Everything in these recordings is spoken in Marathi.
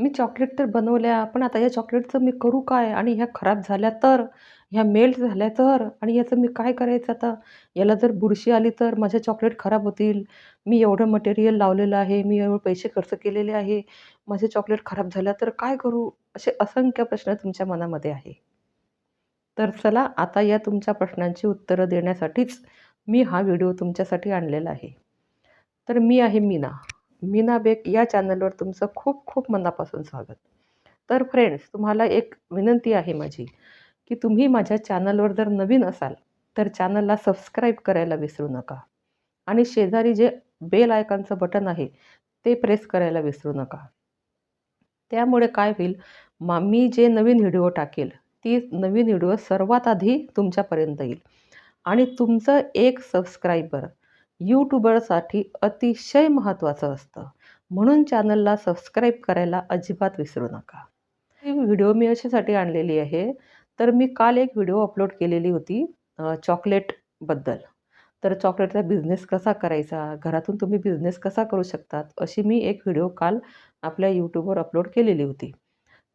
मी चॉकलेट तर बनवल्या पण आता या चॉकलेटचं मी करू काय? आणि ह्या खराब झाल्या तर? ह्या मेल्ट झाल्या तर? आणि याचं मी काय करायचं आता? याला जर बुरशी आली तर माझे चॉकलेट खराब होतील. मी एवढं मटेरियल लावलेलं आहे मी एवढे पैसे खर्च केलेले आहे. माझे चॉकलेट खराब झाल्या तर काय करू? असे असंख्य प्रश्न तुमच्या मनामध्ये आहे. तर चला आता या तुमच्या प्रश्नांची उत्तरं देण्यासाठीच मी हा व्हिडिओ तुमच्यासाठी आणलेला आहे. तर मी आहे मीना. मीना बेक या चॅनलवर तुमचं खूप खूप मनापासून स्वागत. तर फ्रेंड्स तुम्हाला एक विनंती आहे माझी की तुम्ही माझ्या चॅनलवर जर नवीन असाल तर चॅनलला सबस्क्राईब करायला विसरू नका. आणि शेजारी जे बेल आयकॉनचं बटन आहे ते प्रेस करायला विसरू नका. त्यामुळे काय होईल मा मी जे नवीन व्हिडिओ टाकेल ती नवीन व्हिडिओ सर्वात आधी तुमच्यापर्यंत येईल. आणि तुमचं एक सबस्क्रायबर यूट्यूबरसाठी अतिशय महत्त्वाचं असतं. म्हणून चॅनलला सबस्क्राईब करायला अजिबात विसरू नका. ही व्हिडिओ मी अशासाठी आणलेली आहे. तर मी काल एक व्हिडिओ अपलोड केलेली होती चॉकलेटबद्दल तर चॉकलेटचा बिझनेस कसा करायचा घरातून तुम्ही बिझनेस कसा करू शकतात अशी मी एक व्हिडिओ काल आपल्या यूट्यूबवर अपलोड केलेली होती.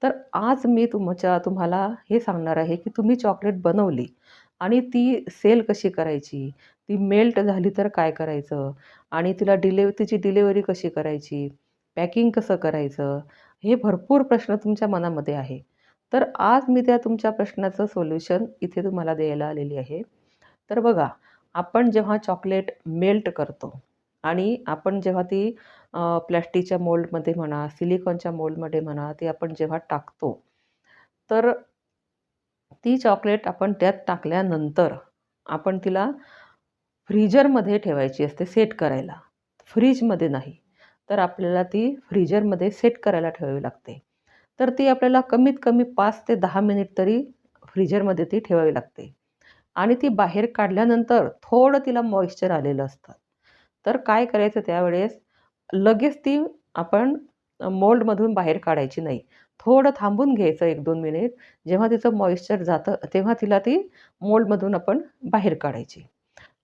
तर आज मी तुमच्या तुम्हाला हे सांगणार आहे की तुम्ही चॉकलेट बनवली आणि ती सेल कशी करायची? ती मेल्ट झाली तर काय करायचं? आणि तिला डिले तिची डिलेवरी कशी करायची? पॅकिंग कसं करायचं? हे भरपूर प्रश्न तुमच्या मनामध्ये आहे. तर आज मी त्या तुमच्या प्रश्नाचं सोल्युशन इथे तुम्हाला द्यायला आलेली आहे. तर बघा आपण जेव्हा चॉकलेट मेल्ट करतो आणि आपण जेव्हा ती प्लॅस्टिकच्या मोल्डमध्ये म्हणा सिलिकॉनच्या मोल्डमध्ये म्हणा ते आपण जेव्हा टाकतो तर ती चॉकलेट आपण त्यात टाकल्यानंतर आपण तिला फ्रीजरमध्ये ठेवायची असते सेट करायला. फ्रीजमध्ये नाही तर आपल्याला ती फ्रीजरमध्ये सेट करायला ठेवावी लागते. तर ती आपल्याला कमीत कमी पाच ते दहा मिनिट तरी फ्रीजरमध्ये ती ठेवावी लागते. आणि ती बाहेर काढल्यानंतर थोडं तिला मॉइश्चर आलेलं असतं. तर काय करायचं त्यावेळेस लगेच ती आपण मोल्डमधून बाहेर काढायची नाही. थोडं थांबून घ्यायचं एक दोन मिनिट. जेव्हा तिचं मॉइश्चर जातं तेव्हा तिला ती मोल्डमधून आपण बाहेर काढायची.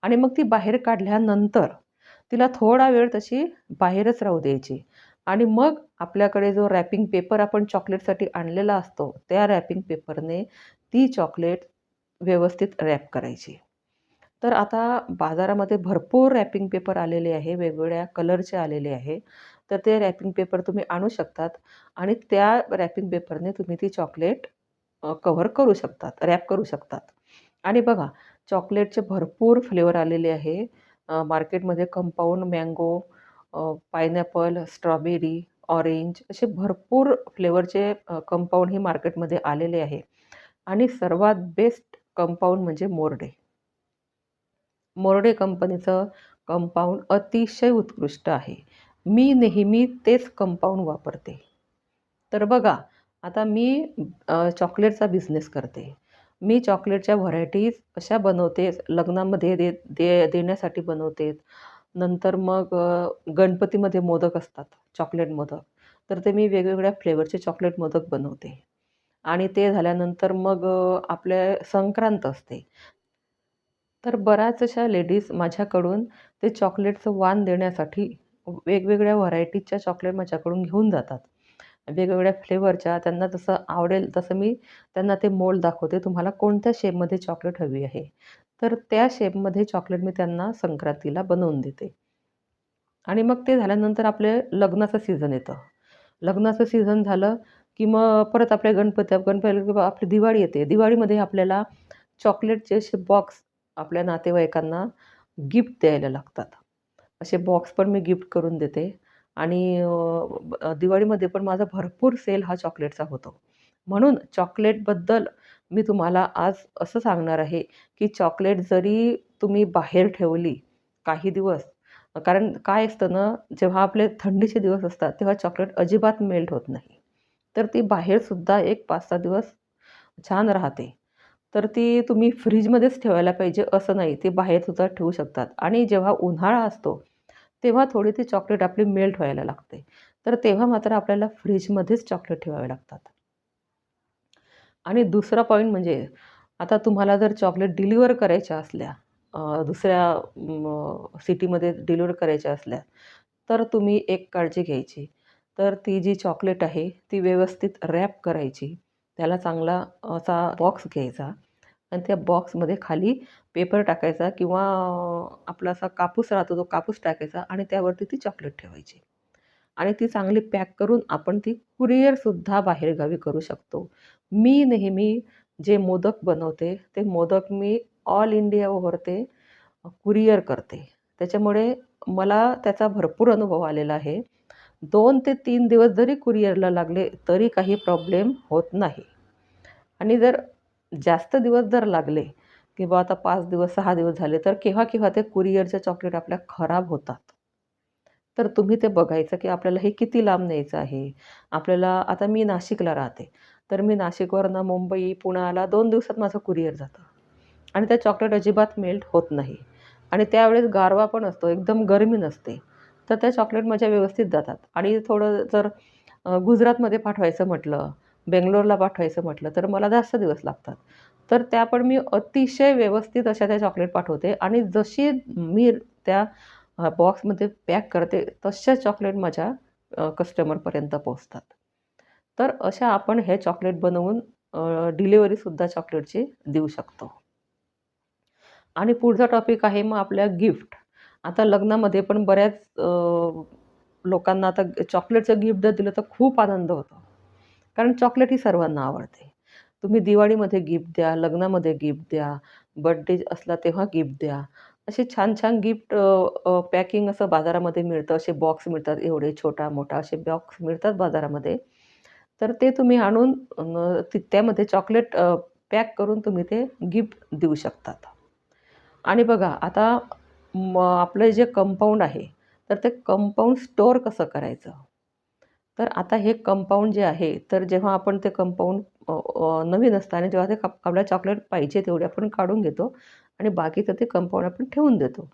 आणि मग ती बाहेर काढल्यानंतर तिला थोडा वेळ तशी बाहेरच राहू द्यायची. आणि मग आपल्याकडे जो रॅपिंग पेपर आपण चॉकलेटसाठी आणलेला असतो त्या रॅपिंग पेपरने ती चॉकलेट व्यवस्थित रॅप करायची. तर आता बाजारामध्ये भरपूर रॅपिंग पेपर आलेले आहे वेगवेगळ्या कलरचे आलेले आहे. तर ते रॅपिंग पेपर तुम्ही आणू शकतात आणि त्या रॅपिंग पेपरने तुम्ही ती चॉकलेट कव्हर करू शकतात रॅप करू शकतात. आणि बघा चॉकलेटचे भरपूर फ्लेवर आलेले आहे. मार्केटमध्ये compound mango pineapple strawberry orange असे भरपूर फ्लेवरचे कंपाऊंड हे मार्केटमध्ये आलेले आहे. आणि सर्वात बेस्ट कंपाऊंड म्हणजे मोर्डे. मोर्डे कंपनीचं कंपाऊंड अतिशय उत्कृष्ट आहे. मी नेहमी तेच कंपाऊंड वापरते. तर बघा आता मी चॉकलेटचा बिझनेस करते. मी चॉकलेटच्या व्हरायटीज अशा बनवते लग्नामध्ये दे दे देण्यासाठी बनवते. नंतर मग गणपतीमध्ये मोदक असतात चॉकलेट मोदक. तर ते मी वेगवेगळ्या फ्लेवरचे चॉकलेट मोदक बनवते. आणि ते झाल्यानंतर मग आपल्या संक्रांत असते. तर बऱ्याच अशा लेडीज माझ्याकडून ते चॉकलेटचं वाण देण्यासाठी वेगवेगळ्या व्हरायटीजच्या चॉकलेट माझ्याकडून घेऊन जातात. वेगवेगळ्या फ्लेवरच्या त्यांना जसं आवडेल तसं मी त्यांना ते मोल्ड दाखवते तुम्हाला कोणत्या शेपमध्ये चॉकलेट हवी आहे. तर त्या शेपमध्ये चॉकलेट मी त्यांना संक्रांतीला बनवून देते. आणि मग ते झाल्यानंतर आपले लग्नाचं सीझन येतं. लग्नाचं सीझन झालं की मग परत आपल्या गणपती गणपती आपली दिवाळी येते. दिवाळीमध्ये आपल्याला चॉकलेटचे असे बॉक्स आपल्या नातेवाईकांना गिफ्ट द्यायला लागतात. असे बॉक्स पण मी गिफ्ट करून देते. आणि दिवाळीमध्ये पण माझा भरपूर सेल हा चॉकलेटचा होतो. म्हणून चॉकलेटबद्दल मी तुम्हाला आज असं सांगणार आहे की चॉकलेट जरी तुम्ही बाहेर ठेवली काही दिवस कारण काय असतं ना जेव्हा आपले थंडीचे दिवस असतात तेव्हा चॉकलेट अजिबात मेल्ट होत नाही. तर ती बाहेरसुद्धा एक पाच सहा दिवस छान राहते. तर ती तुम्ही फ्रीजमध्येच ठेवायला पाहिजे असं नाही ती बाहेरसुद्धा ठेवू शकतात. आणि जेव्हा उन्हाळा असतो तेव्हा थोडी ती चॉकलेट आपली मेल्ट व्हायला लागते. तर तेव्हा मात्र आपल्याला फ्रीजमध्येच चॉकलेट ठेवावे लागतात. आणि दुसरा पॉईंट म्हणजे आता तुम्हाला जर चॉकलेट डिलिव्हर करायच्या असल्या दुसऱ्या सिटीमध्ये डिलिव्हर करायच्या असल्या तर तुम्ही एक काळजी घ्यायची. तर ती जी चॉकलेट आहे ती व्यवस्थित रॅप करायची. त्याला चांगला असा बॉक्स घ्यायचा आणि त्या बॉक्समध्ये खाली पेपर टाकायचा किंवा आपला असा कापूस राहतो तो कापूस टाकायचा आणि त्यावरती ती चॉकलेट ठेवायची. आणि ती चांगली पॅक करून आपण ती कुरिअरसुद्धा बाहेरगावी करू शकतो. मी नेहमी जे मोदक बनवते ते मोदक मी ऑल इंडियावर ते कुरिअर करते. त्याच्यामुळे मला त्याचा भरपूर अनुभव आलेला आहे. दोन ते तीन दिवस जरी कुरिअरला लागले तरी काही प्रॉब्लेम होत नाही. आणि जर जास्त दिवस जर लागले किंवा आता पाच दिवस सहा दिवस झाले तर केव्हा केव्हा ते कुरिअरचे चॉकलेट आपल्या खराब होतात. तर तुम्ही ते बघायचं की आपल्याला हे किती लांब न्यायचं आहे. आपल्याला आता मी नाशिकला राहते. तर मी नाशिकवरनं मुंबई पुण्याला दोन दिवसात माझं कुरिअर जातं. आणि त्या चॉकलेट अजिबात मेल्ट होत नाही. आणि त्यावेळेस गारवा पण असतो एकदम गरमी नसते. तर त्या चॉकलेट माझ्या व्यवस्थित जातात. आणि थोडं जर गुजरातमध्ये पाठवायचं म्हटलं बेंगलोरला पाठवायचं म्हटलं तर मला जास्त दिवस लागतात. तर त्या पण मी अतिशय व्यवस्थित अशा त्या चॉकलेट पाठवते. आणि जशी मी त्या बॉक्समध्ये पॅक करते तशा चॉकलेट माझ्या कस्टमरपर्यंत पोहोचतात. तर अशा आपण हे चॉकलेट बनवून डिलिव्हरीसुद्धा चॉकलेटची देऊ शकतो. आणि पुढचा टॉपिक आहे मग आपल्या गिफ्ट आता लग्नामध्ये पण बऱ्याच लोकांना आता चॉकलेटचं गिफ्ट जर दिलं तर खूप आनंद होतो. कारण चॉकलेट ही सर्वांना आवडते. तुम्ही दिवाळीमध्ये गिफ्ट द्या लग्नामध्ये गिफ्ट द्या बड्डे असला तेव्हा गिफ्ट द्या. असे छान छान गिफ्ट पॅकिंग असं बाजारामध्ये मिळतं. असे बॉक्स मिळतात एवढे छोटा मोठा असे बॉक्स मिळतात बाजारामध्ये. तर ते तुम्ही आणून त्यामध्ये चॉकलेट पॅक करून तुम्ही ते गिफ्ट देऊ शकतात. आणि बघा आता म आपलं जे कंपाऊंड आहे तर ते कंपाऊंड स्टोअर कसं करायचं? तर आता हे कंपाऊंड जे आहे तर जेव्हा आपण ते कंपाऊंड नवीन असतं आणि जेव्हा ते कप आपल्याला चॉकलेट पाहिजे तेवढे आपण काढून घेतो आणि बाकीचं ते कंपाऊंड आपण ठेवून देतो.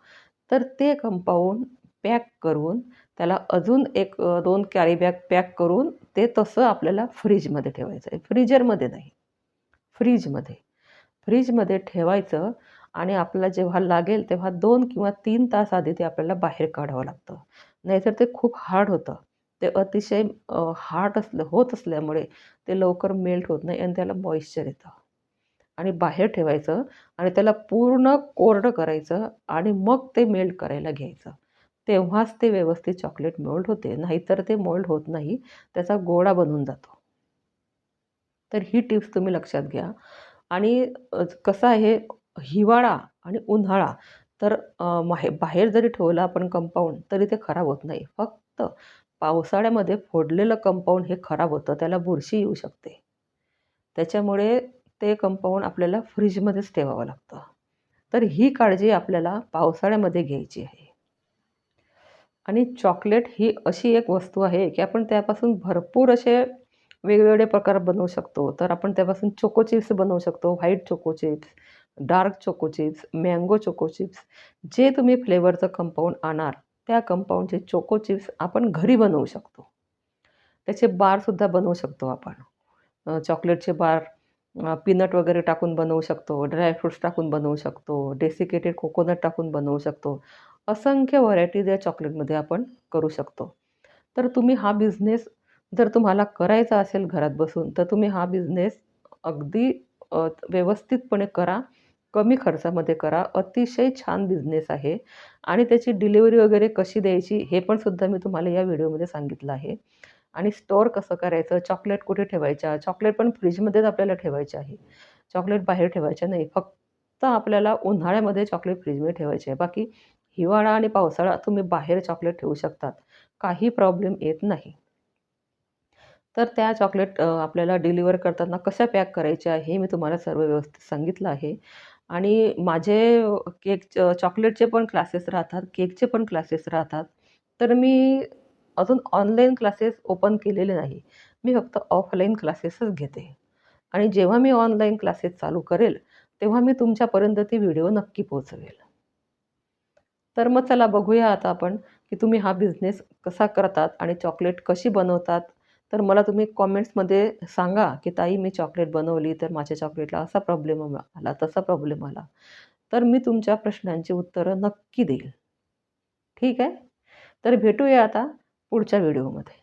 तर ते कंपाऊंड पॅक करून त्याला अजून एक दोन कॅरी बॅग पॅक करून ते तसं आपल्याला फ्रीजमध्ये ठेवायचं आहे. फ्रीजरमध्ये नाही. फ्रीजमध्ये फ्रीजमध्ये ठेवायचं आणि आपल्याला जेव्हा लागेल तेव्हा दोन किंवा तीन तास आधी ते आपल्याला बाहेर काढावं लागतं. नाहीतर ते खूप हार्ड होतं. ते अतिशय हार्ड असलं होत असल्यामुळे ते लवकर मेल्ट होत नाही आणि त्याला मॉइश्चर येतं. आणि बाहेर ठेवायचं आणि त्याला पूर्ण कोरडं करायचं आणि मग ते मेल्ट करायला घ्यायचं. तेव्हाच ते व्यवस्थित चॉकलेट मोल्ड होते. नाहीतर ते मोल्ड होत नाही. त्याचा गोळा बनून जातो. तर ही टिप्स तुम्ही लक्षात घ्या. आणि कसं आहे हिवाळा आणि उन्हाळा तर माहे बाहेर जरी ठेवलं आपण कंपाऊंड तरी ते खराब होत नाही. फक्त पावसाळ्यामध्ये फोडलेलं कंपाऊंड हे खराब होतं त्याला बुरशी येऊ शकते. त्याच्यामुळे ते कंपाऊंड आपल्याला फ्रीजमध्येच ठेवावं लागतं. तर ही काळजी आपल्याला पावसाळ्यामध्ये घ्यायची आहे. आणि चॉकलेट ही अशी एक वस्तू आहे की आपण त्यापासून भरपूर असे वेगवेगळे प्रकार बनवू शकतो. तर आपण त्यापासून चोको चिप्स बनवू शकतो white choco chips dark choco chips mango choco chips जे तुम्ही फ्लेवरचं कंपाऊंड आणाल त्या कंपाऊंडचे चोको चिप्स आपण घरी बनवू शकतो. त्याचे बारसुद्धा बनवू शकतो आपण. चॉकलेटचे बार पीनट वगैरे टाकून बनवू शकतो ड्रायफ्रूट्स टाकून बनवू शकतो डेसिकेटेड कोकोनट टाकून बनवू शकतो असंख्य व्हरायटीज या चॉकलेटमध्ये आपण करू शकतो. तर तुम्ही हा बिझनेस जर तुम्हाला करायचा असेल घरात बसून तर तुम्ही हा बिझनेस अगदी व्यवस्थितपणे करा. कमी खर्चामध्ये करा. अतिशय छान बिझनेस आहे. आणि त्याची डिलिव्हरी वगैरे कशी द्यायची हे पण सुद्धा मी तुम्हाला या व्हिडिओमध्ये सांगितलं आहे. आणि स्टोअर कसं करायचं? चॉकलेट कुठे ठेवायच्या? चॉकलेट पण फ्रीजमध्येच आपल्याला ठेवायचे आहे. चॉकलेट बाहेर ठेवायच्या नाही. फक्त आपल्याला उन्हाळ्यामध्ये चॉकलेट फ्रीजमध्ये ठेवायचे आहे. बाकी हिवाळा आणि पावसाळा तुम्ही बाहेर चॉकलेट ठेवू शकतात. काही प्रॉब्लेम येत नाही. तर त्या चॉकलेट आपल्याला डिलिव्हर करताना कशा पॅक करायच्या हे मी तुम्हाला सर्व व्यवस्थित सांगितलं आहे. आणि माझे केक चॉकलेटचे पण क्लासेस राहतात केकचे पण क्लासेस राहतात. तर मी अजून ऑनलाईन क्लासेस ओपन केलेले नाही. मी फक्त ऑफलाईन क्लासेसच घेते. आणि जेव्हा मी ऑनलाईन क्लासेस चालू करेल तेव्हा मी तुमच्यापर्यंत ती व्हिडिओ नक्की पोचवेल तर मग चला बघूया आता आपण की तुम्ही हा बिझनेस कसा करतात आणि चॉकलेट कशी बनवतात? तर मला तुम्ही कॉमेंट्समध्ये सांगा की ताई मी चॉकलेट बनवली तर माझ्या चॉकलेटला असा प्रॉब्लेम आला तसा प्रॉब्लेम आला. तर मी तुमच्या प्रश्नांची उत्तरं नक्की देईल. ठीक आहे? तर भेटूया आता पुढच्या व्हिडिओमध्ये